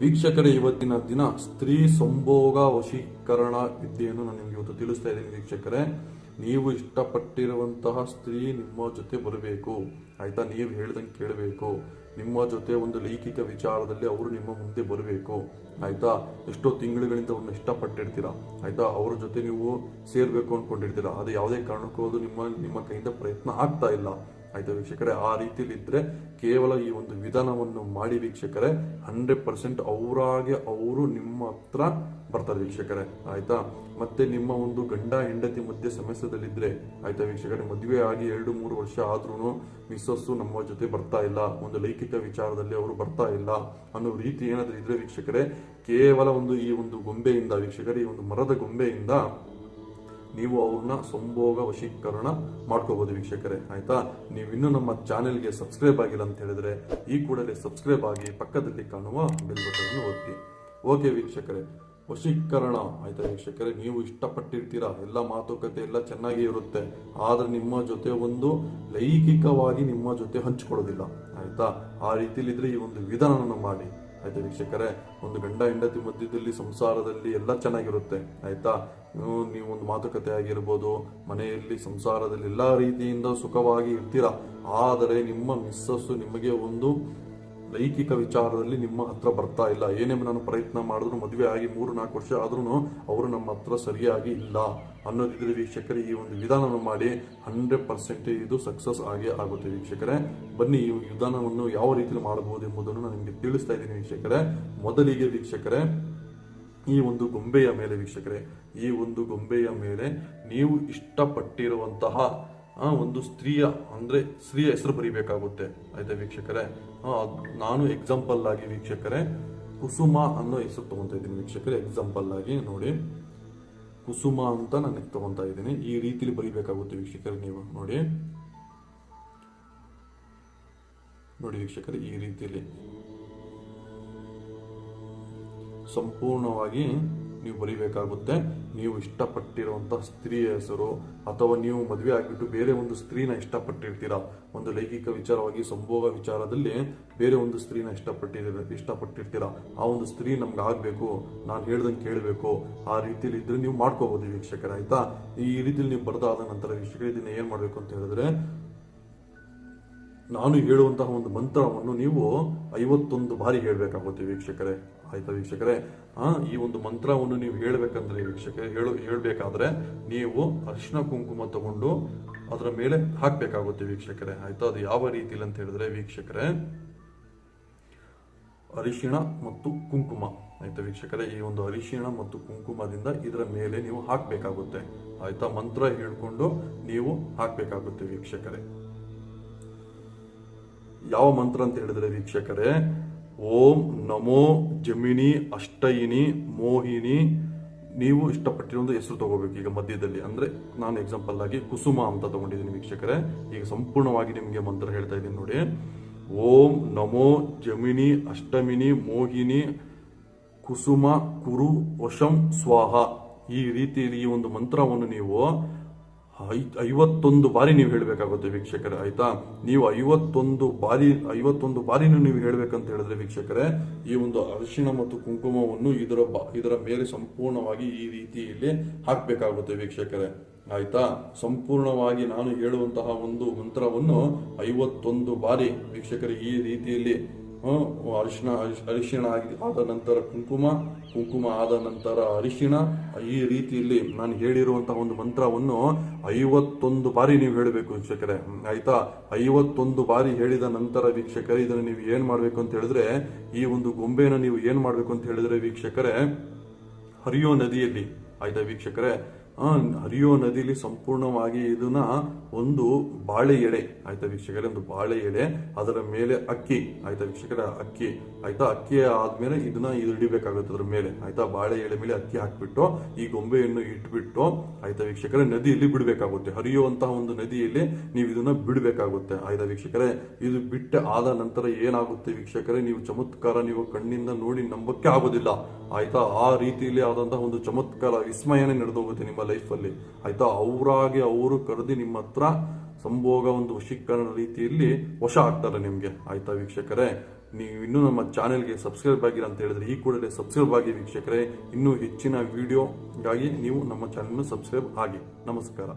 ವೀಕ್ಷಕರೇ, ಇವತ್ತಿನ ದಿನ ಸ್ತ್ರೀ ಸಂಭೋಗ ವಶೀಕರಣ ವಿದ್ಯೆಯನ್ನು ನಾನು ನಿಮ್ಗೆ ಇವತ್ತು ತಿಳಿಸ್ತಾ ಇದ್ದೀನಿ ವೀಕ್ಷಕರೇ. ನೀವು ಇಷ್ಟಪಟ್ಟಿರುವಂತಹ ಸ್ತ್ರೀ ನಿಮ್ಮ ಜೊತೆ ಬರಬೇಕು. ಆಯ್ತಾ? ನೀವು ಹೇಳ್ದಂಗೆ ಕೇಳಬೇಕು. ನಿಮ್ಮ ಜೊತೆ ಒಂದು ಲೈಂಗಿಕ ವಿಚಾರದಲ್ಲಿ ಅವರು ನಿಮ್ಮ ಮುಂದೆ ಬರಬೇಕು. ಆಯ್ತಾ? ಎಷ್ಟೋ ತಿಂಗಳುಗಳಿಂದ ಅವ್ರನ್ನ ಇಷ್ಟಪಟ್ಟಿರ್ತೀರಾ? ಆಯ್ತಾ? ಅವ್ರ ಜೊತೆ ನೀವು ಸೇರ್ಬೇಕು ಅನ್ಕೊಂಡಿರ್ತೀರಾ ಅದು ಯಾವುದೇ ಕಾರಣಕ್ಕೂ ಅದು ನಿಮ್ಮ ನಿಮ್ಮ ಕೈಯಿಂದ ಪ್ರಯತ್ನ ಆಗ್ತಾ ಇಲ್ಲ. ಆಯ್ತಾ ವೀಕ್ಷಕರೇ, ಆ ರೀತಿಯಲ್ಲಿ ಇದ್ರೆ ಕೇವಲ ಈ ಒಂದು ವಿಧಾನವನ್ನು ಮಾಡಿ ವೀಕ್ಷಕರೇ ಹಂಡ್ರೆಡ್ ಪರ್ಸೆಂಟ್ ಅವರಾಗೆ ಅವರು ನಿಮ್ಮ ಹತ್ರ ಬರ್ತಾರೆ ವೀಕ್ಷಕರೇ, ಆಯ್ತಾ? ಮತ್ತೆ ನಿಮ್ಮ ಒಂದು ಗಂಡ, ಹೆಂಡತಿ ಮಧ್ಯೆ ಸಮಸ್ಯೆದಲ್ಲಿದ್ರೆ, ಆಯ್ತಾ ವೀಕ್ಷಕರೇ, ಮದುವೆ ಆಗಿ ಎರಡು, ಮೂರು ವರ್ಷ ಆದ್ರೂ ಮಿಸ್ಸಸ್ಸು ನಮ್ಮ ಜೊತೆ ಬರ್ತಾ ಇಲ್ಲ, ಒಂದು ಲೈಂಗಿಕ ವಿಚಾರದಲ್ಲಿ ಅವರು ಬರ್ತಾ ಇಲ್ಲ ಅನ್ನೋ ರೀತಿ ಏನಾದ್ರೂ ಇದ್ರೆ ವೀಕ್ಷಕರೇ, ಕೇವಲ ಒಂದು ಈ ಒಂದು ಗೊಂಬೆಯಿಂದ, ವೀಕ್ಷಕರೇ, ಈ ಒಂದು ಮರದ ಗೊಂಬೆಯಿಂದ ನೀವು ಅವ್ರನ್ನ ಸಂಭೋಗ ವಶೀಕರಣ ಮಾಡ್ಕೋಬಹುದು ವೀಕ್ಷಕರೇ, ಆಯ್ತಾ? ನೀವು ಇನ್ನೂ ನಮ್ಮ ಚಾನೆಲ್ಗೆ ಸಬ್ಸ್ಕ್ರೈಬ್ ಆಗಿಲ್ಲ ಅಂತ ಹೇಳಿದ್ರೆ ಈ ಕೂಡಲೇ ಸಬ್ಸ್ಕ್ರೈಬ್ ಆಗಿ ಪಕ್ಕದಲ್ಲಿ ಕಾಣುವ ಬೆಲ್ ಬಟನ್ ಒತ್ತಿ. ಓಕೆ ವೀಕ್ಷಕರೇ, ವಶೀಕರಣ, ಆಯ್ತಾ ವೀಕ್ಷಕರೇ? ನೀವು ಇಷ್ಟಪಟ್ಟಿರ್ತೀರಾ? ಎಲ್ಲ ಮಾತುಕತೆ ಎಲ್ಲ ಚೆನ್ನಾಗಿ ಇರುತ್ತೆ. ಆದ್ರೆ ನಿಮ್ಮ ಜೊತೆ ಒಂದು ಲೈಂಗಿಕವಾಗಿ ನಿಮ್ಮ ಜೊತೆ ಹಂಚಿಕೊಳ್ಳೋದಿಲ್ಲ, ಆಯ್ತಾ? ಆ ರೀತಿಲಿದ್ರೆ ಈ ಒಂದು ವಿಧಾನವನ್ನು ಮಾಡಿ. ಆಯ್ತಾ ವೀಕ್ಷಕರೇ? ಒಂದು ಗಂಡ ಹೆಂಡತಿ ಮಧ್ಯದಲ್ಲಿ ಸಂಸಾರದಲ್ಲಿ ಎಲ್ಲ ಚೆನ್ನಾಗಿರುತ್ತೆ, ಆಯ್ತಾ? ನೀವು ಒಂದು ಮಾತುಕತೆ ಆಗಿರ್ಬೋದು, ಮನೆಯಲ್ಲಿ ಸಂಸಾರದಲ್ಲಿ ಎಲ್ಲ ರೀತಿಯಿಂದ ಸುಖವಾಗಿ ಇರ್ತೀರಾ? ಆದರೆ ನಿಮ್ಮ ಮಿಸ್ಸಸ್ಸು ನಿಮಗೆ ಒಂದು ಲೈಂಗಿಕ ವಿಚಾರದಲ್ಲಿ ನಿಮ್ಮ ಹತ್ರ ಬರ್ತಾ ಇಲ್ಲ. ಏನೇ ನಾನು ಪ್ರಯತ್ನ ಮಾಡಿದ್ರು ಮದುವೆ ಆಗಿ ಮೂರು, ನಾಲ್ಕು ವರ್ಷ ಆದ್ರೂ ಅವರು ನಮ್ಮ ಹತ್ರ ಸರಿಯಾಗಿ ಇಲ್ಲ ಅನ್ನೋದಿದ್ರೆ ವೀಕ್ಷಕರೇ, ಈ ಒಂದು ವಿಧಾನವನ್ನು ಮಾಡಿ ಹಂಡ್ರೆಡ್ ಪರ್ಸೆಂಟ್ ಇದು ಸಕ್ಸಸ್ ಆಗಿ ಆಗುತ್ತೆ ವೀಕ್ಷಕರೇ. ಬನ್ನಿ, ಈ ವಿಧಾನವನ್ನು ಯಾವ ರೀತಿಯಲ್ಲಿ ಮಾಡಬಹುದು ಎಂಬುದನ್ನು ನಾನು ನಿಮಗೆ ತಿಳಿಸ್ತಾ ಇದ್ದೀನಿ ವೀಕ್ಷಕರೇ. ಮೊದಲಿಗೆ ವೀಕ್ಷಕರೇ, ಈ ಒಂದು ಗೊಂಬೆಯ ಮೇಲೆ ವೀಕ್ಷಕರೇ, ಈ ಒಂದು ಗೊಂಬೆಯ ಮೇಲೆ ನೀವು ಇಷ್ಟಪಟ್ಟಿರುವಂತಹ ಒಂದು ಸ್ತ್ರೀಯ ಅಂದ್ರೆ ಸ್ತ್ರೀಯ ಹೆಸರು ಬರಿಬೇಕಾಗುತ್ತೆ. ಆಯ್ತಾ ವೀಕ್ಷಕರೇ? ಆ, ನಾನು ಎಕ್ಸಾಂಪಲ್ ಆಗಿ ವೀಕ್ಷಕರೇ ಕುಸುಮ ಅನ್ನೋ ಹೆಸರು ತಗೊಂತಾ ಇದ್ದೀನಿ ವೀಕ್ಷಕರೇ ಎಕ್ಸಾಂಪಲ್ ಆಗಿ ನೋಡಿ. ಕುಸುಮ ಅಂತ ನಾನು ತಗೊಂತಾ ಇದ್ದೀನಿ. ಈ ರೀತಿಲಿ ಬರಿಬೇಕಾಗುತ್ತೆ ವೀಕ್ಷಕರೇ ನೀವು ನೋಡಿ. ನೋಡಿ ವೀಕ್ಷಕರೇ ಈ ರೀತಿಯಲ್ಲಿ ಸಂಪೂರ್ಣವಾಗಿ ನೀವು ಬರಿಬೇಕಾಗುತ್ತೆ. ನೀವು ಇಷ್ಟಪಟ್ಟಿರುವಂತಹ ಸ್ತ್ರೀಯ ಹೆಸರು ಅಥವಾ ನೀವು ಮದುವೆ ಆಗಿಬಿಟ್ಟು ಬೇರೆ ಒಂದು ಸ್ತ್ರೀನ ಇಷ್ಟಪಟ್ಟಿರ್ತೀರಾ? ಒಂದು ಲೈಂಗಿಕ ವಿಚಾರವಾಗಿ, ಸಂಭೋಗ ವಿಚಾರದಲ್ಲಿ ಬೇರೆ ಒಂದು ಸ್ತ್ರೀನ ಇಷ್ಟಪಟ್ಟಿರ, ಇಷ್ಟಪಟ್ಟಿರ್ತೀರಾ? ಆ ಒಂದು ಸ್ತ್ರೀ ನಮ್ಗೆ ಆಗ್ಬೇಕು, ನಾನು ಹೇಳ್ದಂಗೆ ಕೇಳಬೇಕು. ಆ ರೀತಿಯಲ್ಲಿ ಇದ್ರೆ ನೀವು ಮಾಡ್ಕೋಬಹುದು ವೀಕ್ಷಕರ, ಆಯ್ತಾ? ಈ ರೀತಿಯಲ್ಲಿ ನೀವು ಬರ್ದಾದ ನಂತರ ವೀಕ್ಷಕರ, ಇದನ್ನ ಏನ್ ಮಾಡ್ಬೇಕು ಅಂತ ಹೇಳಿದ್ರೆ ನಾನು ಹೇಳುವಂತಹ ಒಂದು ಮಂತ್ರವನ್ನು ನೀವು ಐವತ್ತೊಂದು ಬಾರಿ ಹೇಳಬೇಕಾಗುತ್ತೆ ವೀಕ್ಷಕರೇ. ಆಯ್ತಾ ವೀಕ್ಷಕರೇ? ಆ, ಈ ಒಂದು ಮಂತ್ರವನ್ನು ನೀವು ಹೇಳಬೇಕಂದ್ರೆ ವೀಕ್ಷಕರೇ, ಹೇಳು, ಹೇಳಬೇಕಾದ್ರೆ ನೀವು ಅರಿಶಿನ ಕುಂಕುಮ ತಗೊಂಡು ಅದರ ಮೇಲೆ ಹಾಕಬೇಕಾಗುತ್ತೆ ವೀಕ್ಷಕರೇ. ಆಯ್ತಾ? ಅದು ಯಾವ ರೀತಿಲಿ ಅಂತ ಹೇಳಿದ್ರೆ ವೀಕ್ಷಕರೇ, ಅರಿಶಿಣ ಮತ್ತು ಕುಂಕುಮ. ಆಯ್ತಾ ವೀಕ್ಷಕರೇ? ಈ ಒಂದು ಅರಿಶಿಣ ಮತ್ತು ಕುಂಕುಮದಿಂದ ಇದರ ಮೇಲೆ ನೀವು ಹಾಕಬೇಕಾಗುತ್ತೆ. ಆಯ್ತಾ? ಮಂತ್ರ ಹೇಳ್ಕೊಂಡು ನೀವು ಹಾಕಬೇಕಾಗುತ್ತೆ ವೀಕ್ಷಕರೇ. ಯಾವ ಮಂತ್ರ ಅಂತ ಹೇಳಿದ್ರೆ ವೀಕ್ಷಕರೇ? ಓಂ ನಮೋ ಜಮಿನಿ ಅಷ್ಟಯಿನಿ ಮೋಹಿನಿ. ನೀವು ಇಷ್ಟಪಟ್ಟಿರೋ ಹೆಸರು ತಗೋಬೇಕು ಈಗ ಮಧ್ಯದಲ್ಲಿ. ಅಂದ್ರೆ ನಾನು ಎಕ್ಸಾಂಪಲ್ ಆಗಿ ಕುಸುಮ ಅಂತ ತಗೊಂಡಿದ್ದೀನಿ ವೀಕ್ಷಕರೇ. ಈಗ ಸಂಪೂರ್ಣವಾಗಿ ನಿಮಗೆ ಮಂತ್ರ ಹೇಳ್ತಾ ಇದ್ದೀನಿ ನೋಡಿ. ಓಂ ನಮೋ ಜಮಿನಿ ಅಷ್ಟಮಿನಿ ಮೋಹಿನಿ. ಕುಸುಮ ಕುರು ವಶಂ ಸ್ವಾಹ. ಈ ರೀತಿಯಲ್ಲಿ ಈ ಒಂದು ಮಂತ್ರವನ್ನು ನೀವು ಐವತ್ತೊಂದು ಬಾರಿ ನೀವು ಹೇಳಬೇಕಾಗುತ್ತೆ ವೀಕ್ಷಕರೇ, ಆಯ್ತಾ? ನೀವು ಐವತ್ತೊಂದು ಬಾರಿ, ಐವತ್ತೊಂದು ಬಾರಿನೂ ನೀವು ಹೇಳಬೇಕಂತ ಹೇಳಿದ್ರೆ ವೀಕ್ಷಕರೇ, ಈ ಒಂದು ಅರಿಶಿಣ ಮತ್ತು ಕುಂಕುಮವನ್ನು ಇದರ ಬ- ಇದರ ಮೇಲೆ ಸಂಪೂರ್ಣವಾಗಿ ಈ ರೀತಿಯಲ್ಲಿ ಹಾಕ್ಬೇಕಾಗುತ್ತೆ ವೀಕ್ಷಕರೇ, ಆಯ್ತಾ? ಸಂಪೂರ್ಣವಾಗಿ ನಾನು ಹೇಳುವಂತಹ ಒಂದು ಮಂತ್ರವನ್ನು ಐವತ್ತೊಂದು ಬಾರಿ ವೀಕ್ಷಕರೇ ಈ ರೀತಿಯಲ್ಲಿ ಅರಿಶಿಣ, ಅರಿಶ್- ಅರಿಶಿಣ ಆಗಿ ಆದ ನಂತರ ಕುಂಕುಮ ಕುಂಕುಮ ಆದ ನಂತರ ಅರಿಶಿಣ. ಈ ರೀತಿಯಲ್ಲಿ ನಾನು ಹೇಳಿರುವಂತಹ ಒಂದು ಮಂತ್ರವನ್ನು ಐವತ್ತೊಂದು ಬಾರಿ ನೀವು ಹೇಳಬೇಕು ವೀಕ್ಷಕರೇ. ಆಯ್ತಾ? ಐವತ್ತೊಂದು ಬಾರಿ ಹೇಳಿದ ನಂತರ ವೀಕ್ಷಕರೇ, ಇದನ್ನು ನೀವು ಏನ್ ಮಾಡಬೇಕು ಅಂತ ಹೇಳಿದ್ರೆ, ಈ ಒಂದು ಗೊಂಬೆನ ನೀವು ಏನ್ ಮಾಡಬೇಕು ಅಂತ ಹೇಳಿದ್ರೆ ವೀಕ್ಷಕರೇ, ಹರಿಯೋ ನದಿಯಲ್ಲಿ, ಆಯ್ತಾ ವೀಕ್ಷಕರೇ? ಹರಿಯೋ ನದಿಲಿ ಸಂಪೂರ್ಣವಾಗಿ ಇದನ್ನ ಒಂದು ಬಾಳೆ ಎಳೆ ಆಯ್ತಾ ವೀಕ್ಷಕರೇ? ಒಂದು ಬಾಳೆ ಎಲೆ ಅದರ ಮೇಲೆ ಅಕ್ಕಿ, ಆಯ್ತಾ ವೀಕ್ಷಕರ? ಅಕ್ಕಿ, ಆಯ್ತಾ? ಅಕ್ಕಿ ಆದ್ಮೇಲೆ ಇದನ್ನ ಇದು ಇಡಿಬೇಕಾಗುತ್ತೆ ಅದ್ರ ಮೇಲೆ. ಆಯ್ತಾ? ಬಾಳೆ ಎಲೆ ಮೇಲೆ ಅಕ್ಕಿ ಹಾಕ್ಬಿಟ್ಟು, ಈ ಗೊಂಬೆಯನ್ನು ಇಟ್ಬಿಟ್ಟು, ಆಯ್ತಾ ವೀಕ್ಷಕರೇ, ನದಿಯಲ್ಲಿ ಬಿಡಬೇಕಾಗುತ್ತೆ. ಹರಿಯುವಂತಹ ಒಂದು ನದಿಯಲ್ಲಿ ನೀವು ಇದನ್ನ ಬಿಡಬೇಕಾಗುತ್ತೆ. ಆಯ್ತಾ ವೀಕ್ಷಕರೇ, ಇದು ಬಿಟ್ಟ ಆದ ನಂತರ ಏನಾಗುತ್ತೆ ವೀಕ್ಷಕರೇ? ನೀವು ಚಮತ್ಕಾರ ನೀವು ಕಣ್ಣಿಂದ ನೋಡಿ ನಂಬಕ್ಕೆ ಆಗೋದಿಲ್ಲ. ಆಯ್ತಾ? ಆ ರೀತಿಯಲ್ಲಿ ಆದಂತಹ ಒಂದು ಚಮತ್ಕಾರ ವಿಸ್ಮಯನೇ ನಡೆದೋಗುತ್ತೆ ನಿಮ್ಮ ಲೈಫಲ್ಲಿ ಆಯಿತಾ? ಅವರಾಗಿ ಅವರು ಕರೆದು ನಿಮ್ಮ ಹತ್ರ ಸಂಭೋಗ ಒಂದು ವಶೀಕರಣ ರೀತಿಯಲ್ಲಿ ವಶ ಆಗ್ತಾರೆ ನಿಮಗೆ. ಆಯ್ತಾ ವೀಕ್ಷಕರೇ? ನೀವು ಇನ್ನೂ ನಮ್ಮ ಚಾನೆಲ್ಗೆ ಸಬ್ಸ್ಕ್ರೈಬ್ ಆಗಿಲ್ಲ ಅಂತ ಹೇಳಿದ್ರೆ ಈ ಕೂಡಲೇ ಸಬ್ಸ್ಕ್ರೈಬ್ ಆಗಿ ವೀಕ್ಷಕರೇ. ಇನ್ನೂ ಹೆಚ್ಚಿನ ವಿಡಿಯೋಗಾಗಿ ನೀವು ನಮ್ಮ ಚಾನೆಲ್ನ ಸಬ್ಸ್ಕ್ರೈಬ್ ಆಗಿ. ನಮಸ್ಕಾರ.